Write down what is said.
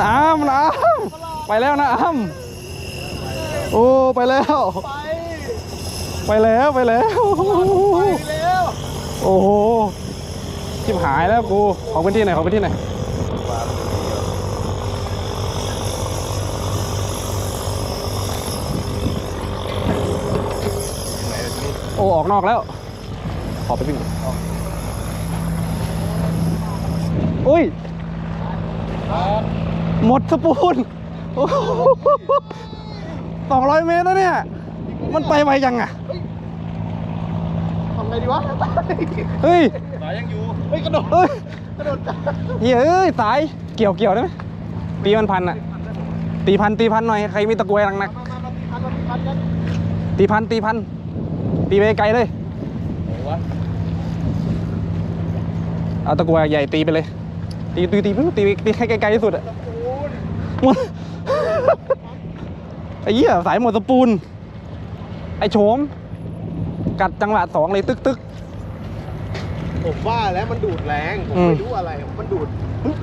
น้ำน้ำไปแล้วน้ำโอ้ไปแล้ว ไปแล้วไปแล้วโอ้โหชิบหายแล้วกูขอพื้นที่หน่อยขอพื้นที่หน่อยโอ้ออกนอกแล้ว ขอไปวิ่งอุ้ยห มดสปูนสองร้อยเมตรแล้วเนี่ย มันไปไวยังอะทำไงดีวะ เฮ้ย สายยังอยู่ เฮ้ยกระโดด เฮ้ย กระโดดจ้าเฮ้ยเอ้ยสาย เกี่ยวเกี่ยวได้ไหมตีมันพันอะ ตีพันตีพันหน่อย ใครมีตะกรวยหนักมามามาตีพันมาตีพันกันๆตีพันตีพัน ตีไปไกลเลยโอ้วะเอาตะกรวยใหญ่ตีไปเลย ตีตีตีตีตีตีให้ไกลๆที่สุดอะ หมดไอ้เหี้ยสายหมดสปูน ไอ้โฉม กัดจังหวะสองเลยตึกตึกผมว่าแล้วมันดูดแรง ผมอืมไม่รู้อะไร มันดูดปึ๊บ